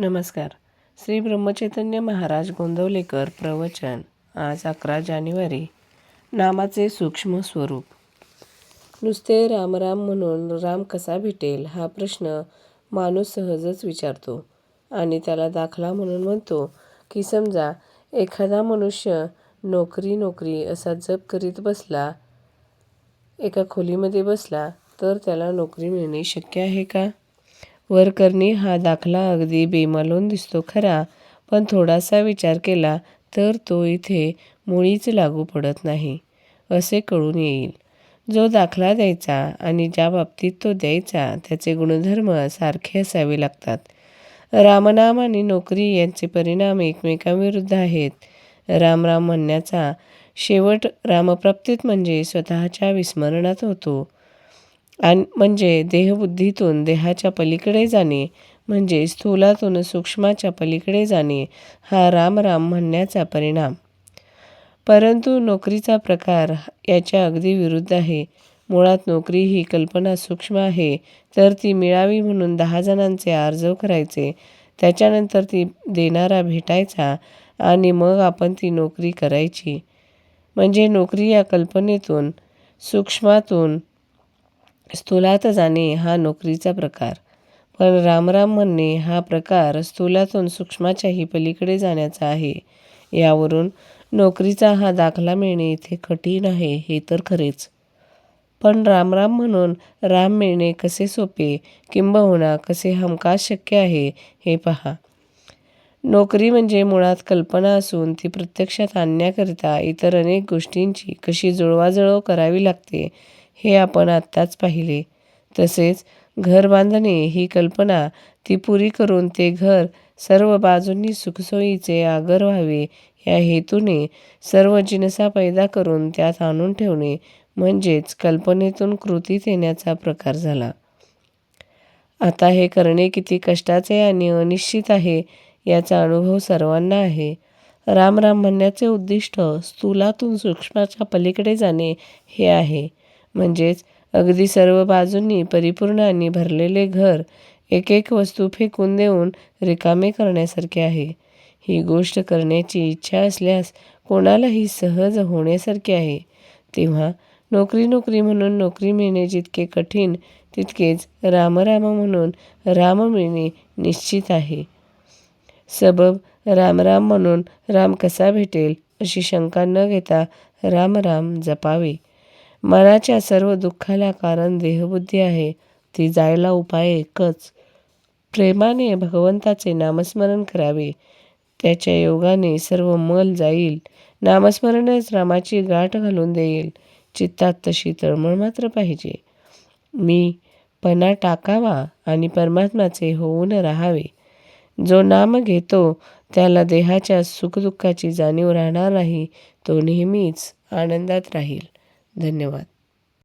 नमस्कार. श्री ब्रह्मचैतन्य महाराज गोंदवलेकर प्रवचन आज अकरा जानेवारी. नामाचे सूक्ष्म स्वरूप. नुसते रामराम म्हणून राम कसा भेटेल हा प्रश्न माणूस सहजच विचारतो आणि त्याला दाखला म्हणून म्हणतो की समजा एखादा मनुष्य नोकरी नोकरी असा जप करीत बसला एका खोलीमध्ये बसला तर त्याला नोकरी मिळणे शक्य आहे का? वर करणे हा दाखला अगदी बेमालून दिसतो खरा. पण थोडासा विचार केला तर तो इथे मुळीच लागू पडत नाही असे कळून येईल. जो दाखला द्यायचा आणि ज्या बाबतीत तो द्यायचा त्याचे गुणधर्म सारखे असावे लागतात. रामनाम आणि नोकरी यांचे परिणाम एकमेकांविरुद्ध आहेत. रामराम म्हणण्याचा शेवट रामप्राप्तीत म्हणजे स्वतःच्या विस्मरणात होतो. आणि म्हणजे देहबुद्धीतून देहाच्या पलीकडे जाणे म्हणजे स्थूलातून सूक्ष्माच्या पलीकडे जाणे हा राम राम म्हणण्याचा परिणाम. परंतु नोकरीचा प्रकार याच्या अगदी विरुद्ध आहे. मुळात नोकरी ही कल्पना सूक्ष्म आहे तर ती मिळावी म्हणून दहा जणांचे आर्जव करायचे त्याच्यानंतर ती देणारा भेटायचा आणि मग आपण ती नोकरी करायची. म्हणजे नोकरी या कल्पनेतून सूक्ष्मातून स्थूलात जाणे हा नोकरीचा प्रकार. पण रामराम म्हणणे हा प्रकार स्थूलातून सूक्ष्माच्याही पलीकडे जाण्याचा आहे. यावरून नोकरीचा हा दाखला मिळणे इथे कठीण आहे हे तर खरेच. पण रामराम म्हणून राम मिळणे कसे सोपे किंबहुना कसे हमखास शक्य आहे हे पहा. नोकरी म्हणजे मुळात कल्पना असून ती प्रत्यक्षात आणण्याकरिता इतर अनेक गोष्टींची कशी जुळवाजुळव करावी लागते हे आपण आत्ताच पाहिले. तसेच घर बांधणे ही कल्पना ती पुरी करून ते घर सर्व बाजूंनी सुखसोयीचे आगर व्हावे. या हेतूने सर्व जिनसा पैदा करून त्यात आणून ठेवणे म्हणजेच कल्पनेतून कृतीत येण्याचा प्रकार झाला. आता हे करणे किती कष्टाचे आणि अनिश्चित आहे याचा अनुभव सर्वांना आहे. राम राम म्हणण्याचे उद्दिष्ट स्थूलातून सूक्ष्माच्या पलीकडे जाणे हे आहे. म्हणजेच अगदी सर्व बाजूंनी परिपूर्ण आणि भरलेले घर एक एक वस्तू फेकून देऊन रिकामे करण्यासारखे आहे. ही गोष्ट करण्याची इच्छा असल्यास कोणालाही सहज होण्यासारखे आहे. तेव्हा नोकरी नोकरी म्हणून नोकरी मिळणे जितके कठीण तितकेच रामराम म्हणून राम मिळणे निश्चित आहे. सबब रामराम म्हणून राम कसा भेटेल अशी शंका न घेता रामराम जपावे. मनाच्या सर्व दुःखाला कारण देहबुद्धी आहे. ती जायला उपाय एकच. प्रेमाने भगवंताचे नामस्मरण करावे. त्याच्या योगाने सर्व मल जाईल. नामस्मरणच रामाची गाठ घालून देईल. चित्तात तशी तळमळ मात्र पाहिजे. मी पणा टाकावा आणि परमात्माचे होऊन राहावे. जो नाम घेतो त्याला देहाच्या सुखदुःखाची जाणीव राहणार नाही. तो नेहमीच आनंदात राहील. धन्यवाद.